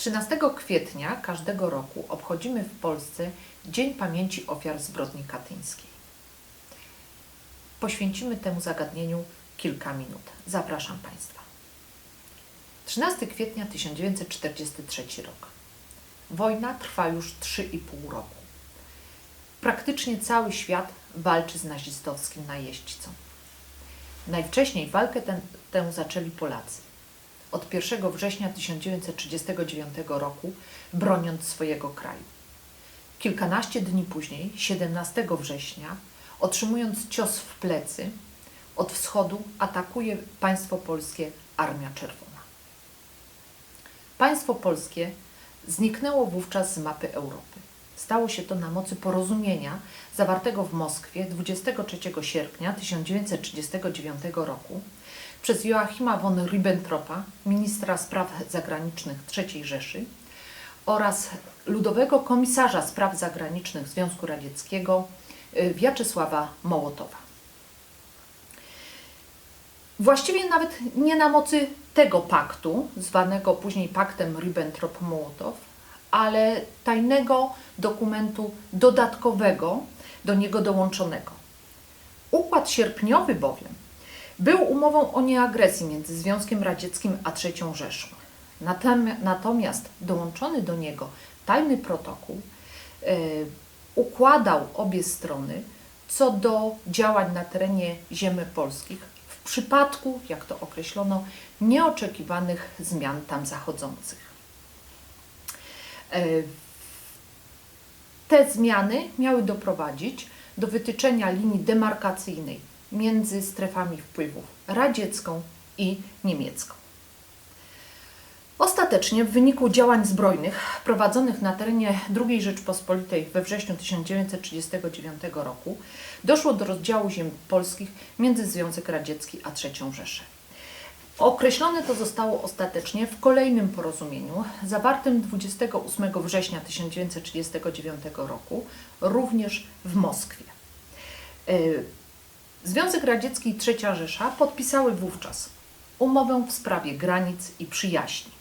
13 kwietnia każdego roku obchodzimy w Polsce Dzień Pamięci Ofiar Zbrodni Katyńskiej. Poświęcimy temu zagadnieniu kilka minut. Zapraszam Państwa. 13 kwietnia 1943 rok. Wojna trwa już 3,5 roku. Praktycznie cały świat walczy z nazistowskim najeźdźcą. Najwcześniej walkę tę, zaczęli Polacy. Od 1 września 1939 roku, broniąc swojego kraju. Kilkanaście dni później, 17 września, otrzymując cios w plecy, od wschodu atakuje państwo polskie Armia Czerwona. Państwo polskie zniknęło wówczas z mapy Europy. Stało się to na mocy porozumienia zawartego w Moskwie 23 sierpnia 1939 roku przez Joachima von Ribbentropa, ministra spraw zagranicznych III Rzeszy oraz ludowego komisarza spraw zagranicznych Związku Radzieckiego y, Wiaczesława Mołotowa. Właściwie nawet nie na mocy tego paktu, zwanego później paktem Ribbentrop-Mołotow, ale tajnego dokumentu dodatkowego do niego dołączonego. Układ sierpniowy bowiem był umową o nieagresji między Związkiem Radzieckim a III Rzeszą. Natomiast dołączony do niego tajny protokół e, układał obie strony co do działań na terenie ziemi polskich w przypadku, jak to określono, nieoczekiwanych zmian tam zachodzących. E, Te zmiany miały doprowadzić do wytyczenia linii demarkacyjnej między strefami wpływów radziecką i niemiecką. Ostatecznie w wyniku działań zbrojnych prowadzonych na terenie II Rzeczpospolitej we wrześniu 1939 roku doszło do rozdziału ziem polskich między Związek Radziecki a III Rzeszę. Określone to zostało ostatecznie w kolejnym porozumieniu zawartym 28 września 1939 roku, również w Moskwie. Związek Radziecki i III Rzesza podpisały wówczas umowę w sprawie granic i przyjaźni.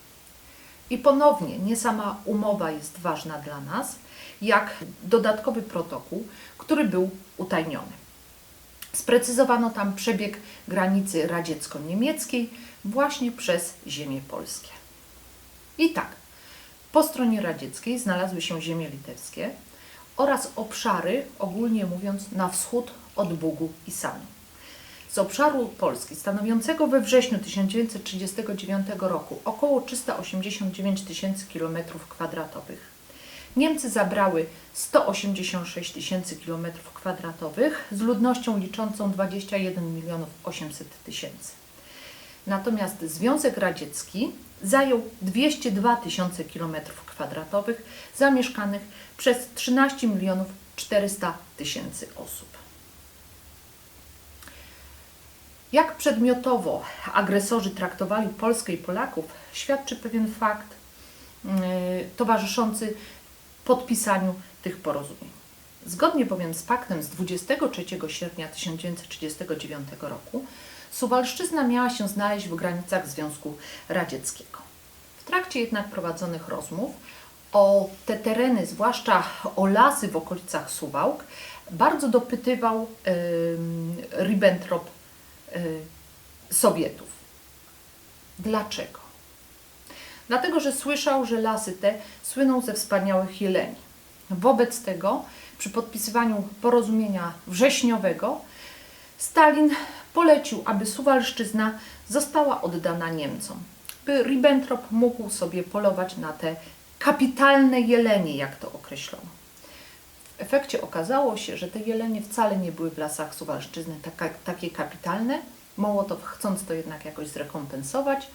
I ponownie nie sama umowa jest ważna dla nas, jak dodatkowy protokół, który był utajniony. Sprecyzowano tam przebieg granicy radziecko-niemieckiej właśnie przez ziemie polskie. I tak, po stronie radzieckiej znalazły się ziemie litewskie oraz obszary, ogólnie mówiąc, na wschód od Bugu i Sanu. Z obszaru Polski, stanowiącego we wrześniu 1939 roku około 389 tysięcy km kwadratowych, Niemcy zabrały 186 tysięcy km kwadratowych z ludnością liczącą 21 milionów 800 tysięcy. Natomiast Związek Radziecki zajął 202 tysiące km kwadratowych zamieszkanych przez 13 milionów 400 tysięcy osób. Jak przedmiotowo agresorzy traktowali Polskę i Polaków, świadczy pewien fakt yy, towarzyszący podpisaniu tych porozumień. Zgodnie bowiem z paktem z 23 sierpnia 1939 roku, Suwalszczyzna miała się znaleźć w granicach Związku Radzieckiego. W trakcie jednak prowadzonych rozmów o te tereny, zwłaszcza o lasy w okolicach Suwałk, bardzo dopytywał yy, Ribbentrop Sowietów. Dlaczego? Dlatego, że słyszał, że lasy te słyną ze wspaniałych jeleni. Wobec tego, przy podpisywaniu porozumienia wrześniowego, Stalin polecił, aby Suwalszczyzna została oddana Niemcom, by Ribbentrop mógł sobie polować na te kapitalne jelenie, jak to określono. W efekcie okazało się, że te jelenie wcale nie były w lasach Suwalszczyzny taka, takie kapitalne. Mołotow, chcąc to jednak jakoś zrekompensować,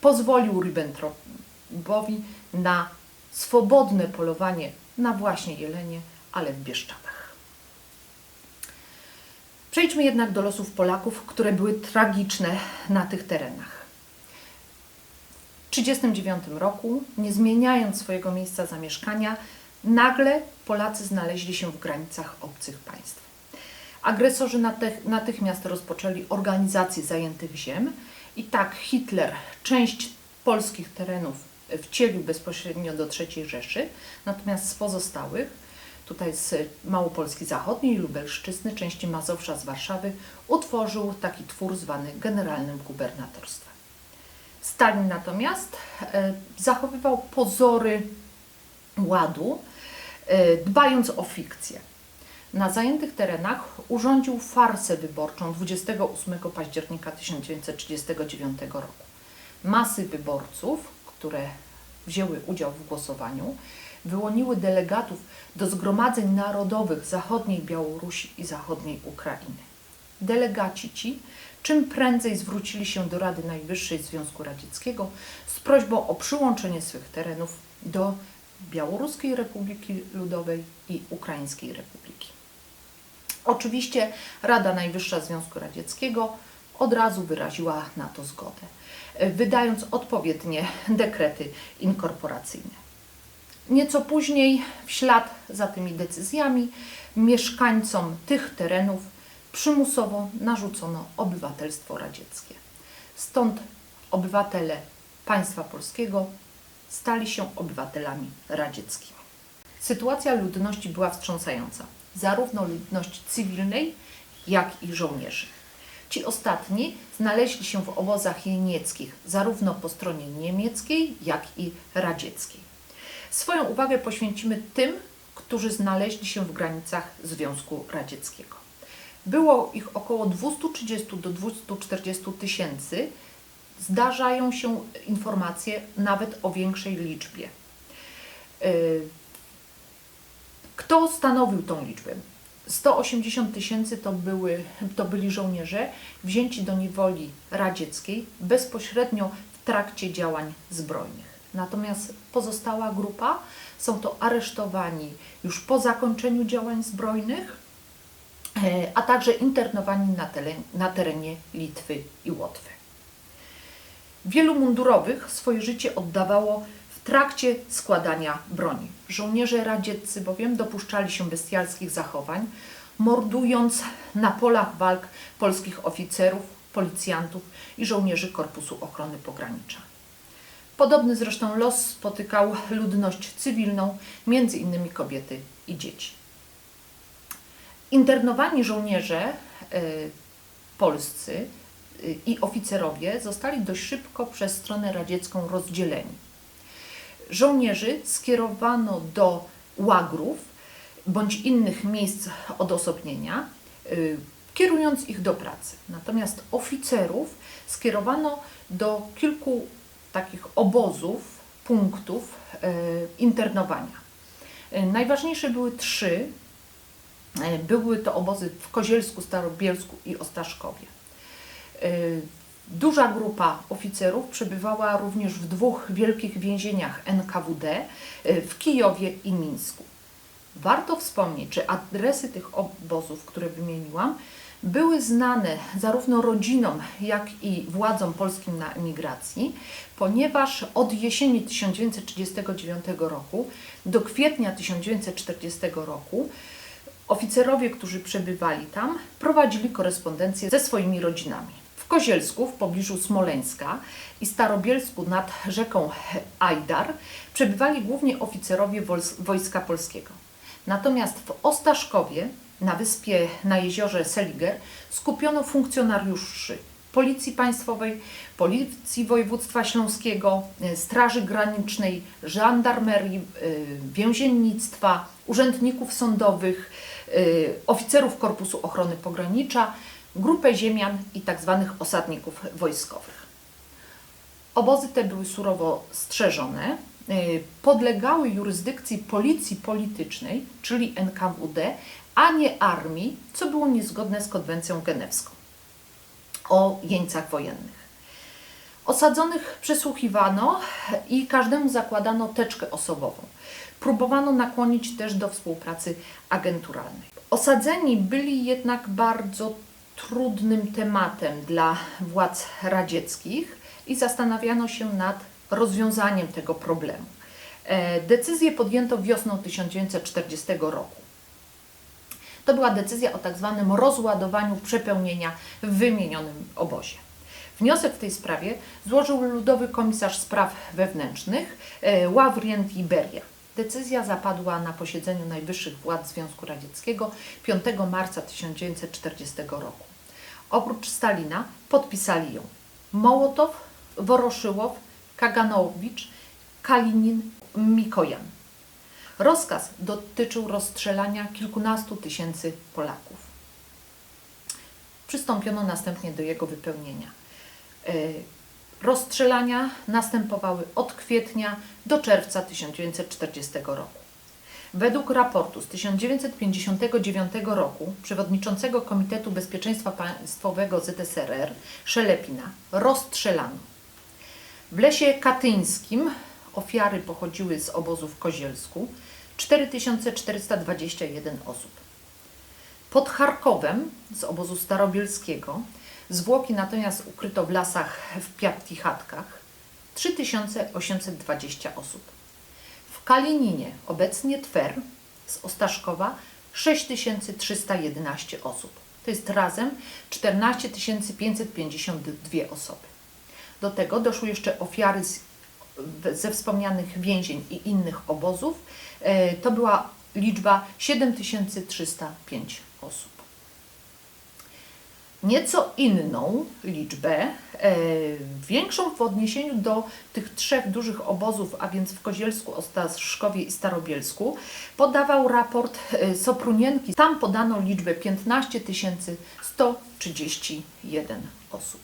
pozwolił Ribbentropowi na swobodne polowanie na właśnie jelenie, ale w Bieszczadach. Przejdźmy jednak do losów Polaków, które były tragiczne na tych terenach. W 1939 roku, nie zmieniając swojego miejsca zamieszkania, nagle Polacy znaleźli się w granicach obcych państw. Agresorzy natych, natychmiast rozpoczęli organizację zajętych ziem i tak Hitler część polskich terenów wcielił bezpośrednio do III Rzeszy, natomiast z pozostałych, tutaj z Małopolski Zachodniej, Lubelszczyzny, części Mazowsza z Warszawy, utworzył taki twór zwany generalnym gubernatorstwem. Stalin natomiast e, zachowywał pozory ładu, e, dbając o fikcję. Na zajętych terenach urządził farsę wyborczą 28 października 1939 roku. Masy wyborców, które wzięły udział w głosowaniu, wyłoniły delegatów do zgromadzeń narodowych zachodniej Białorusi i zachodniej Ukrainy. Delegaci ci czym prędzej zwrócili się do Rady Najwyższej Związku Radzieckiego z prośbą o przyłączenie swych terenów do Białoruskiej Republiki Ludowej i Ukraińskiej Republiki. Oczywiście Rada Najwyższa Związku Radzieckiego od razu wyraziła na to zgodę, wydając odpowiednie dekrety inkorporacyjne. Nieco później, w ślad za tymi decyzjami, mieszkańcom tych terenów przymusowo narzucono obywatelstwo radzieckie. Stąd obywatele państwa polskiego stali się obywatelami radzieckimi. Sytuacja ludności była wstrząsająca, zarówno ludności cywilnej, jak i żołnierzy. Ci ostatni znaleźli się w obozach jenieckich, zarówno po stronie niemieckiej, jak i radzieckiej. Swoją uwagę poświęcimy tym, którzy znaleźli się w granicach Związku Radzieckiego. Było ich około 230 do 240 tysięcy. Zdarzają się informacje nawet o większej liczbie. Y, kto stanowił tą liczbę? 180 tysięcy to, to byli żołnierze wzięci do niewoli radzieckiej bezpośrednio w trakcie działań zbrojnych. Natomiast pozostała grupa są to aresztowani już po zakończeniu działań zbrojnych, e, a także internowani na, na terenie Litwy i Łotwy. Wielu mundurowych swoje życie oddawało w trakcie składania broni. Żołnierze radzieccy bowiem dopuszczali się bestialskich zachowań, mordując na polach walk polskich oficerów, policjantów i żołnierzy Korpusu Ochrony Pogranicza. Podobny zresztą los spotykał ludność cywilną, między innymi kobiety i dzieci. Internowani żołnierze y, polscy i oficerowie zostali dość szybko przez stronę radziecką rozdzieleni. Żołnierzy skierowano do łagrów bądź innych miejsc odosobnienia, y, kierując ich do pracy. Natomiast oficerów skierowano do kilku takich obozów, punktów e, internowania. E, najważniejsze były trzy. Były to obozy w Kozielsku, Starobielsku i Ostaszkowie. Duża grupa oficerów przebywała również w dwóch wielkich więzieniach NKWD w Kijowie i Mińsku. Warto wspomnieć, że adresy tych obozów, które wymieniłam, były znane zarówno rodzinom, jak i władzom polskim na emigracji, ponieważ od jesieni 1939 roku do kwietnia 1940 roku oficerowie, którzy przebywali tam, prowadzili korespondencję ze swoimi rodzinami. W Kozielsku, w pobliżu Smoleńska i Starobielsku nad rzeką Ajdar przebywali głównie oficerowie Wojska Polskiego. Natomiast w Ostaszkowie na wyspie na jeziorze Seliger skupiono funkcjonariuszy Policji Państwowej, Policji Województwa Śląskiego, e, Straży Granicznej, Żandarmerii, e, więziennictwa, urzędników sądowych, e, oficerów Korpusu Ochrony Pogranicza, grupę ziemian i tzw. Tak osadników wojskowych. Obozy te były surowo strzeżone, podlegały jurysdykcji policji politycznej, czyli NKWD, a nie armii, co było niezgodne z konwencją genewską o jeńcach wojennych. Osadzonych przesłuchiwano i każdemu zakładano teczkę osobową. Próbowano nakłonić też do współpracy agenturalnej. Osadzeni byli jednak bardzo trudnym tematem dla władz radzieckich i zastanawiano się nad rozwiązaniem tego problemu. E, decyzję podjęto wiosną 1940 roku. To była decyzja o tak zwanym rozładowaniu przepełnienia w wymienionym obozie. Wniosek w tej sprawie złożył Ludowy Komisarz Spraw Wewnętrznych e, Ławrient Iberia. Decyzja zapadła na posiedzeniu najwyższych władz Związku Radzieckiego 5 marca 1940 roku. Oprócz Stalina podpisali ją Mołotow, Woroszyłow, Kaganowicz, Kalinin, Mikojan. Rozkaz dotyczył rozstrzelania kilkunastu tysięcy Polaków. Przystąpiono następnie do jego wypełnienia. E, Rozstrzelania następowały od kwietnia do czerwca 1940 roku. Według raportu z 1959 roku przewodniczącego Komitetu Bezpieczeństwa Państwowego ZSRR Szelepina rozstrzelano. W lesie katyńskim ofiary pochodziły z obozu w Kozielsku 4421 osób. Pod Charkowem z obozu starobielskiego zwłoki natomiast ukryto w lasach w Piatkichatkach 3820 osób. Kalininie, obecnie Twer, z Ostaszkowa 6311 osób. To jest razem 14 552 osoby. Do tego doszły jeszcze ofiary z, ze wspomnianych więzień i innych obozów. E, To była liczba 7305 osób. Nieco inną liczbę, e, większą w odniesieniu do tych trzech dużych obozów, a więc w Kozielsku, Ostaszkowie i Starobielsku, podawał raport e, Soprunienki. Tam podano liczbę 15 131 osób.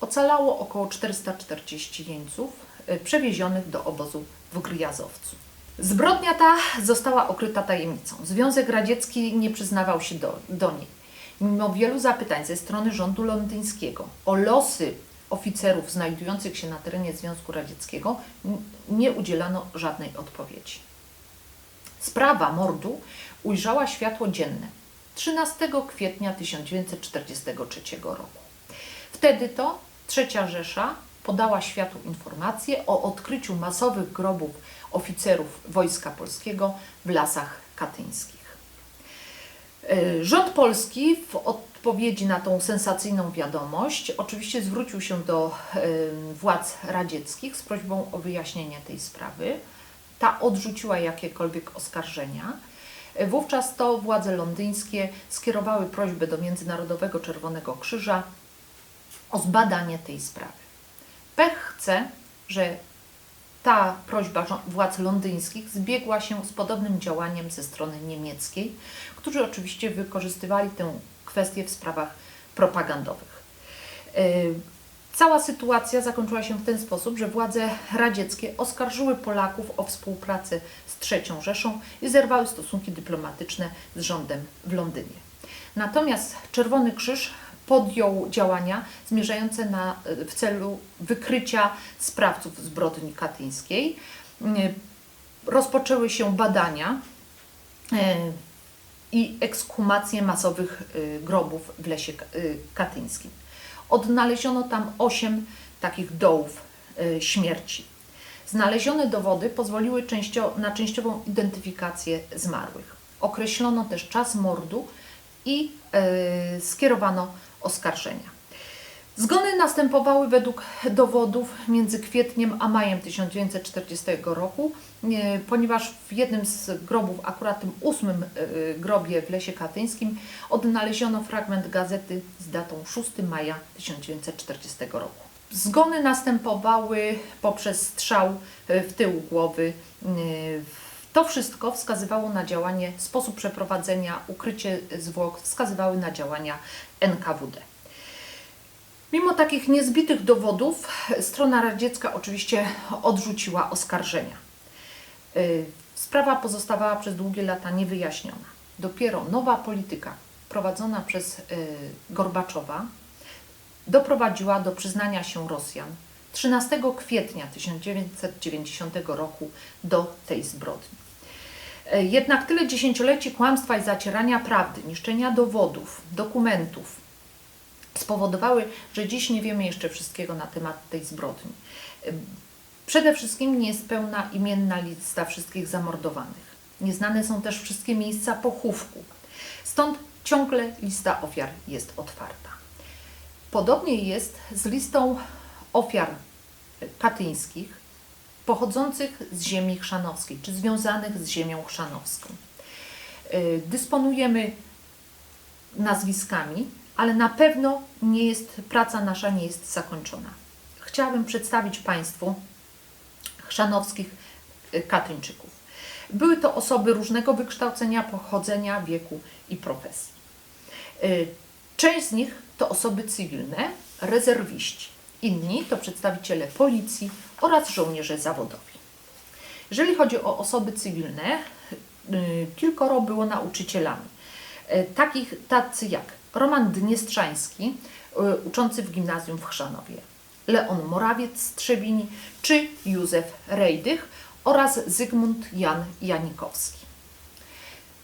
Ocalało około 440 jeńców e, przewiezionych do obozu w Gryjazowcu. Zbrodnia ta została okryta tajemnicą. Związek Radziecki nie przyznawał się do, do niej. Mimo wielu zapytań ze strony rządu londyńskiego o losy oficerów znajdujących się na terenie Związku Radzieckiego, nie udzielano żadnej odpowiedzi. Sprawa mordu ujrzała światło dzienne 13 kwietnia 1943 roku. Wtedy to Trzecia Rzesza podała światu informację o odkryciu masowych grobów oficerów Wojska Polskiego w lasach katyńskich. E, Rząd polski w odpowiedzi na tą sensacyjną wiadomość oczywiście zwrócił się do e, władz radzieckich z prośbą o wyjaśnienie tej sprawy. Ta odrzuciła jakiekolwiek oskarżenia. E, Wówczas to władze londyńskie skierowały prośbę do Międzynarodowego Czerwonego Krzyża o zbadanie tej sprawy. Pech chce, że ta prośba władz londyńskich zbiegła się z podobnym działaniem ze strony niemieckiej, którzy oczywiście wykorzystywali tę kwestię w sprawach propagandowych. Yy, Cała sytuacja zakończyła się w ten sposób, że władze radzieckie oskarżyły Polaków o współpracę z III Rzeszą i zerwały stosunki dyplomatyczne z rządem w Londynie. Natomiast Czerwony Krzyż podjął działania zmierzające na, w celu wykrycia sprawców zbrodni katyńskiej. Yy, Rozpoczęły się badania yy, i ekshumacje masowych y, grobów w lesie Ka- katyńskim. Odnaleziono tam osiem takich dołów śmierci. Znalezione dowody pozwoliły częścio, na częściową identyfikację zmarłych. Określono też czas mordu i skierowano oskarżenia. Zgony następowały według dowodów między kwietniem a majem 1940 roku, nie, ponieważ w jednym z grobów, akurat tym ósmym y, grobie w Lesie Katyńskim, odnaleziono fragment gazety z datą 6 maja 1940 roku. Zgony następowały poprzez strzał y, w tył głowy. y, To wszystko wskazywało na działanie, sposób przeprowadzenia, ukrycie zwłok wskazywały na działania NKWD. Mimo takich niezbitych dowodów, strona radziecka oczywiście odrzuciła oskarżenia. Y, Sprawa pozostawała przez długie lata niewyjaśniona. Dopiero nowa polityka prowadzona przez y, Gorbaczowa doprowadziła do przyznania się Rosjan 13 kwietnia 1990 roku do tej zbrodni. Y, Jednak tyle dziesięcioleci kłamstwa i zacierania prawdy, niszczenia dowodów, dokumentów, spowodowały, że dziś nie wiemy jeszcze wszystkiego na temat tej zbrodni. Przede wszystkim nie jest pełna imienna lista wszystkich zamordowanych. Nieznane są też wszystkie miejsca pochówku. Stąd ciągle lista ofiar jest otwarta. Podobnie jest z listą ofiar katyńskich pochodzących z ziemi chrzanowskiej, czy związanych z ziemią chrzanowską. Y, Dysponujemy nazwiskami, ale na pewno nie jest, praca nasza nie jest zakończona. Chciałabym przedstawić Państwu chrzanowskich y, Katyńczyków. Były to osoby różnego wykształcenia, pochodzenia, wieku i profesji. Y, Część z nich to osoby cywilne, rezerwiści. Inni to przedstawiciele policji oraz żołnierze zawodowi. Jeżeli chodzi o osoby cywilne, y, kilkoro było nauczycielami. Y, Takich tacy jak Roman Dniestrzański, y, uczący w gimnazjum w Chrzanowie, Leon Morawiec z Trzebini czy Józef Rejdych oraz Zygmunt Jan Janikowski.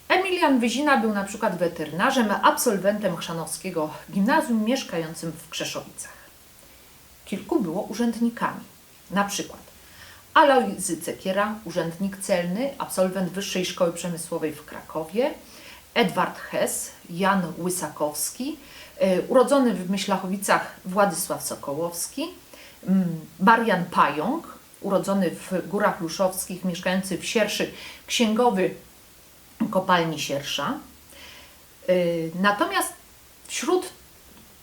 Emilian Wyzina był na przykład weterynarzem, absolwentem chrzanowskiego gimnazjum mieszkającym w Krzeszowicach. Kilku było urzędnikami, na przykład Alojzy Cekiera, urzędnik celny, absolwent Wyższej Szkoły Przemysłowej w Krakowie, Edward Hess, Jan Łysakowski, y, urodzony w Myślachowicach Władysław Sokołowski, mm, Marian Pająk, urodzony w Górach Luszowskich, mieszkający w Sierszy, księgowy kopalni Siersza. Y, Natomiast wśród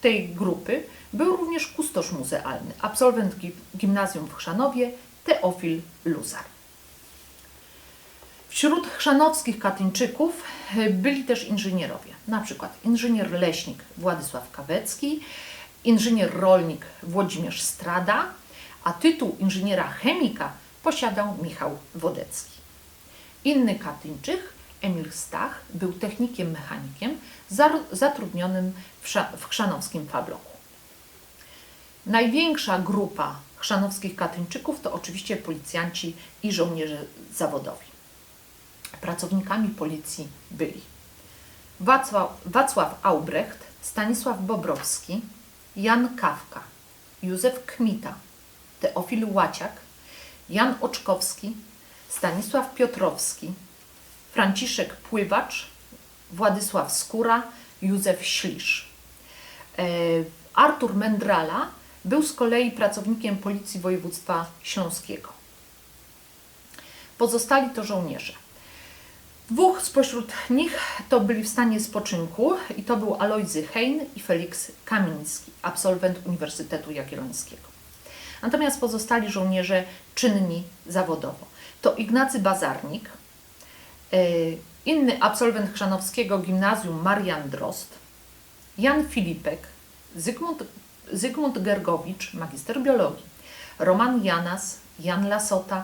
tej grupy był również kustosz muzealny, absolwent gi- gimnazjum w Chrzanowie, Teofil Luzar. Wśród chrzanowskich Katyńczyków y, byli też inżynierowie, na przykład inżynier leśnik Władysław Kawecki, inżynier rolnik Włodzimierz Strada, a tytuł inżyniera chemika posiadał Michał Wodecki. Inny Katyńczyk, Emil Stach, był technikiem mechanikiem zatrudnionym w chrzanowskim fabloku. Największa grupa chrzanowskich Katyńczyków to oczywiście policjanci i żołnierze zawodowi. Pracownikami policji byli Wacław, Wacław Aubrecht, Stanisław Bobrowski, Jan Kawka, Józef Kmita, Teofil Łaciak, Jan Oczkowski, Stanisław Piotrowski, Franciszek Pływacz, Władysław Skóra, Józef Ślisz. E, Artur Mędrala był z kolei pracownikiem Policji Województwa Śląskiego. Pozostali to żołnierze. Dwóch spośród nich to byli w stanie spoczynku i to był Alojzy Hein i Felix Kamiński, absolwent Uniwersytetu Jagiellońskiego. Natomiast pozostali żołnierze czynni zawodowo. To Ignacy Bazarnik, y, inny absolwent chrzanowskiego gimnazjum Marian Drost, Jan Filipek, Zygmunt, Zygmunt Gergowicz, magister biologii, Roman Janas, Jan Lasota,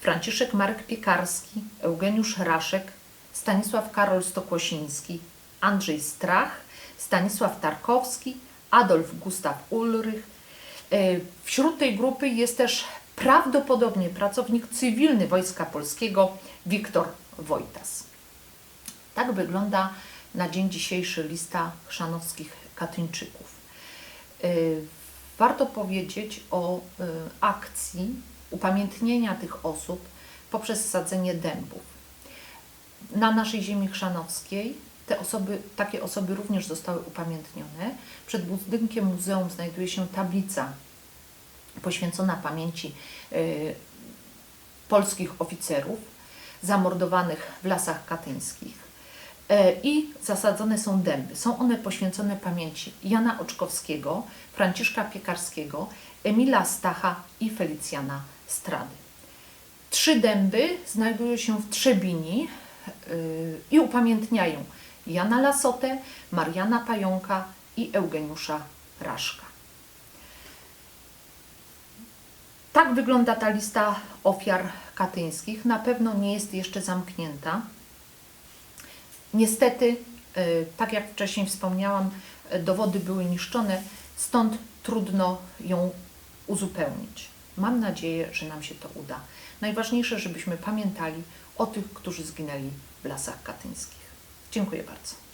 Franciszek Marek Piekarski, Eugeniusz Raszek, Stanisław Karol Stokłosiński, Andrzej Strach, Stanisław Tarkowski, Adolf Gustaw Ulrych. E, Wśród tej grupy jest też prawdopodobnie pracownik cywilny Wojska Polskiego Wiktor Wojtas. Tak wygląda na dzień dzisiejszy lista chrzanowskich Katyńczyków. Y, Warto powiedzieć o y, akcji upamiętnienia tych osób poprzez sadzenie dębów. Na naszej ziemi chrzanowskiej te osoby, takie osoby również zostały upamiętnione. Przed budynkiem muzeum znajduje się tablica poświęcona pamięci y, polskich oficerów zamordowanych w lasach katyńskich. E, I zasadzone są dęby. Są one poświęcone pamięci Jana Oczkowskiego, Franciszka Piekarskiego, Emila Stacha i Felicjana Strady. Trzy dęby znajdują się w Trzebini yy, i upamiętniają Jana Lasotę, Mariana Pająka i Eugeniusza Raszka. Tak wygląda ta lista ofiar katyńskich. Na pewno nie jest jeszcze zamknięta. Niestety, e, tak jak wcześniej wspomniałam, e, dowody były niszczone, stąd trudno ją uzupełnić. Mam nadzieję, że nam się to uda. Najważniejsze, żebyśmy pamiętali o tych, którzy zginęli w lasach katyńskich. Dziękuję bardzo.